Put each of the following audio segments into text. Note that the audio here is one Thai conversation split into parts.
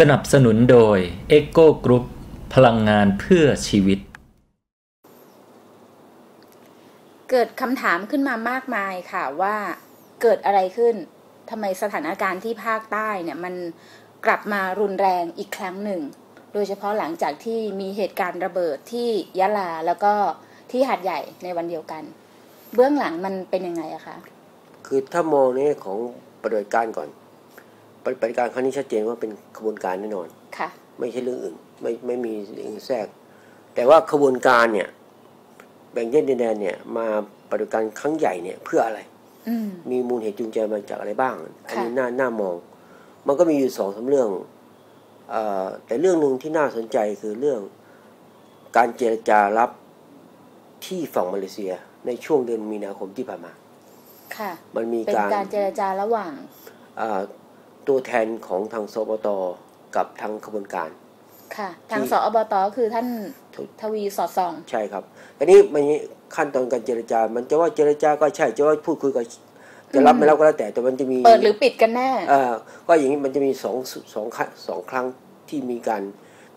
สนับสนุนโดย e c o Group พลังงานเพื่อชีวิต เกิดคำถามขึ้นมามากมายค่ะว่าเกิดอะไรขึ้นทำไมสถานการณ์ที่ภาคใต้เนี่ยมันกลับมารุนแรงอีกครั้งหนึ่ง โดยเฉพาะหลังจากที่มีเหตุการณ์ระเบิดที่ยะลาแล้วก็ที่หาดใหญ่ในวันเดียวกัน เบื้องหลังมันเป็นยังไงอะคะ คือถ้ามองในแง่ของปฏิบัติการก่อน ปฏิบัติการครั้งนี้ชัดเจนว่าเป็นขบวนการแน่นอนค่ะ ไม่ใช่เรื่องอื่น ไม่ไม่มีสิ่งอื่นแทรก แต่ว่าขบวนการเนี่ย แบ่งแยกดินแดนเนี่ย มาปฏิบัติการครั้งใหญ่เนี่ยเพื่ออะไรอืมมีมูลเหตุจูงใจมาจากอะไรบ้าง อันนี้ค่ะน่าน่ามอง มันก็มีอยู่สองสามเรื่องเออแต่เรื่องหนึ่งที่น่าสนใจคือเรื่องการเจรจารับที่ฝั่งมาเลเซียในช่วงเดือนมีนาคมที่ผ่านมา ค่ะ มันมีเป็นการการเจรจาระหว่างอ่า ตัวแทนของทางสปตกับทางขบวนการ ค่ะ ทางที่สอบตคือท่านถูกทวีสอดส่อง ใช่ครับอันนี้มันขั้นตอนการเจรจา มันจะว่าเจรจาก็ใช่จะว่าพูดคุยก็จะรับไม่รับก็แล้วแต่แต่มันจะมีเปิดหรือปิดกันแน่เอ่อก็อย่างนี้มันจะมีสองสองครั้งสองครั้งที่มีการ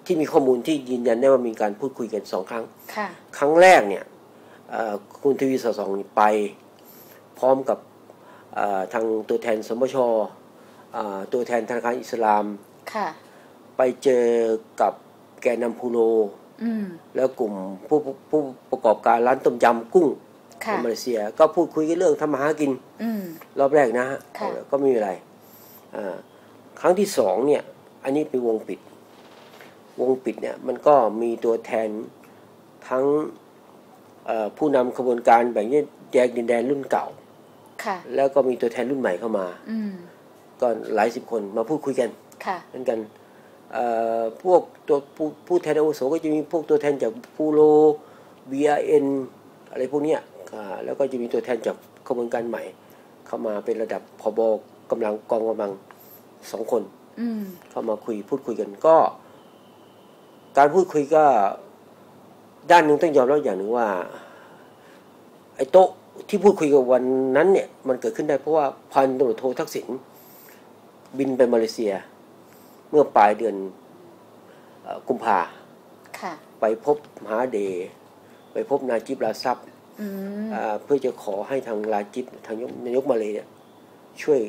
ที่มีข้อมูลที่ยืนยันได้ว่ามีการพูดคุยกันสองครั้งค่ะครั้งแรกเนี่ยเอ่อคุณทวีสอดสองนี่ไปพร้อมกับเอ่อทางตัวแทนสมชอ่า ตัวแทนธนาคารอิสลามค่ะไปเจอกับแกนนำพูโรอืมแล้วกลุ่มผู้ผู้ผู้ประกอบการร้านต้มยำกุ้งค่ะในมาเลเซีย ก็พูดคุยกันเรื่องทำมาหากินอืมรอบแรกนะฮะค่ะก็ไม่มีอะไรอ่าครั้งที่สองเนี่ย อันนี้เป็นวงปิด วงปิดเนี่ย มันก็มีตัวแทนทั้งเอ่อผู้นำขบวนการแบ่งแยกดินแดนรุ่นเก่าค่ะแล้วก็มีตัวแทนรุ่นใหม่เข้ามาอืม ก็หลายสิบคนมาพูดคุยกันค่ะเหมือนกันเอ่อพวกตัวผู้ผู้แทนอาวุโสก็จะมีพวกตัวแทนจากพูโร VRN อะไรพวกเนี้ยอ่าแล้วก็จะมีตัวแทนจากขบวนการใหม่ เข้ามาเป็นระดับพบกำลังกองกำลังสองคนอืมเข้ามาคุยพูดคุยกันก็ การพูดคุยก็ ด้านหนึ่งต้องยอมรับอย่างหนึ่งว่า ไอ้โต๊ะที่พูดคุยกันวันนั้นเนี่ย มันเกิดขึ้นได้เพราะว่าพันตำรวจโททักษิณ บินไปมาเลเซีย เมื่อปลายเดือนเอ่อกุมภาค่ะไปพบมหาเดย์ไปพบนาจิบราซับอืมอ่าเพื่อจะขอให้ทางลาจิบทางนายกนายกมาเลยเนี่ยช่วย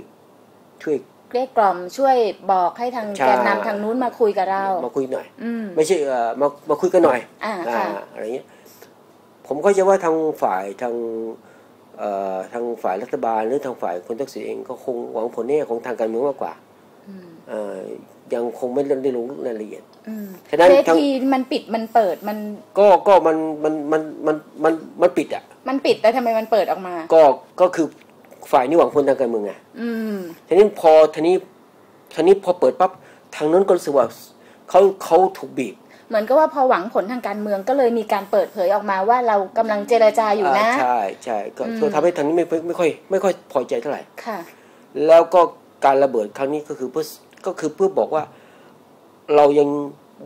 ช่วยเรียกกล่อมช่วยบอกให้ทางใช่แกนนำทางนู้นมาคุยกับเรา มาคุยหน่อยอืมไม่ใช่เอ่อมามาคุยกันหน่อยอ่าอ่าค่ะอะไรเงี้ยผมก็จะว่าทางฝ่ายทางเอ่อ ทางฝ่ายรัฐบาลหรือทางฝ่ายคุณทักษิณเองก็คงหวังผลแน่ของทางการเมืองมากกว่าอืมเอ่อยังคงไม่ได้ลงรายละเอียดอืมฉะนั้นเวทั้งทีมันปิดมันเปิดมัน ก็ก็มันมันมันมันมันมันปิดอะ มันปิดแต่ทำไมมันเปิดออกมา ก็ก็คือฝ่ายนี้หวังผลทางการเมืองไงอืมทีนี้พอทีนี้ทีนี้พอเปิดปั๊บทางนั้นก็รู้สึกว่าเขาเขาถูกบีบ เหมือนกับว่าพอหวังผลทางการเมืองก็เลยมีการเปิดเผยออกมาว่าเรากำลังเจรจาอยู่นะาใช่ใช่ก็อืมก็ทำให้ทางนี้ไม่ไม่ไม่ค่อยไม่ค่อยพอใจเท่าไหร่ค่ะ แล้วก็การระเบิดครั้งนี้ก็คือเพื่อก็คือเพื่อบอกว่า เรายัง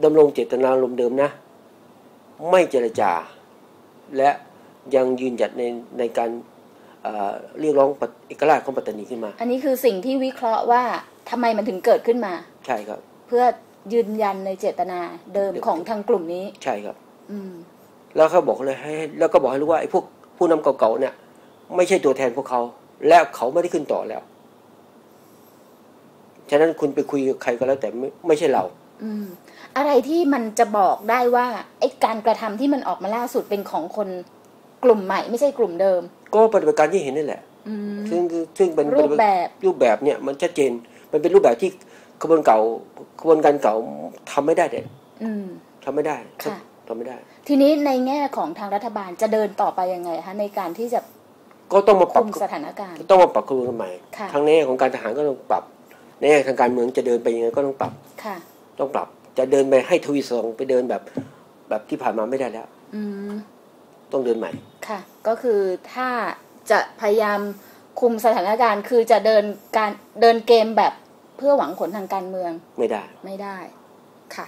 ดำรงเจตนารมณ์เดิมนะ ไม่เจรจา และยังยืนหยัดในในการเอ่อเรียกร้องปฏิเอกราชของปัตตานีขึ้นมา อันนี้คือสิ่งที่วิเคราะห์ว่าทำไมมันถึงเกิดขึ้นมา ใช่ครับ เพื่อ ยืนยันในเจตนาเดิมของทางกลุ่มนี้ ใช่ครับ อืม แล้วเขาบอกเลยให้ แล้วก็บอกให้รู้ว่าไอ้พวกผู้นำเก่าๆเนี่ย ไม่ใช่ตัวแทนพวกเขา และเขาไม่ได้ขึ้นต่อแล้ว ฉะนั้นคุณไปคุยกับใครก็แล้วแต่ไม่ไม่ใช่เรา อืม อะไรที่มันจะบอกได้ว่าไอ้การกระทำที่มันออกมาล่าสุดเป็นของคนกลุ่มใหม่ไม่ใช่กลุ่มเดิม ก็ปฏิบัติการที่เห็นนี่แหละอืมซึ่งซึ่งเป็นรูปแบบรูปแบบเนี่ยมันชัดเจน มันเป็นรูปแบบที่ ขบวนเก่าขบวนการเก่าทำไม่ได้เด็ดอืมทำไม่ได้ค่ะทำไม่ได้ ทีนี้ในแง่ของทางรัฐบาลจะเดินต่อไปยังไงคะในการที่จะก็ต้องมาปรับคุมสถานการณ์ต้องมาปรับกระบวนการใหม่ค่ะทั้งในแง่ของการทหารก็ต้องปรับในแง่ทางการเมืองจะเดินไปยังไงก็ต้องปรับค่ะ ต้องปรับจะเดินไปให้ทวีสองไปเดินแบบแบบที่ผ่านมาไม่ได้แล้ว อืมต้องเดินใหม่ค่ะ ก็คือถ้าจะพยายามคุมสถานการณ์คือจะเดินการเดินเกมแบบ เพื่อหวังผลทางการเมืองไม่ได้ไม่ได้ค่ะ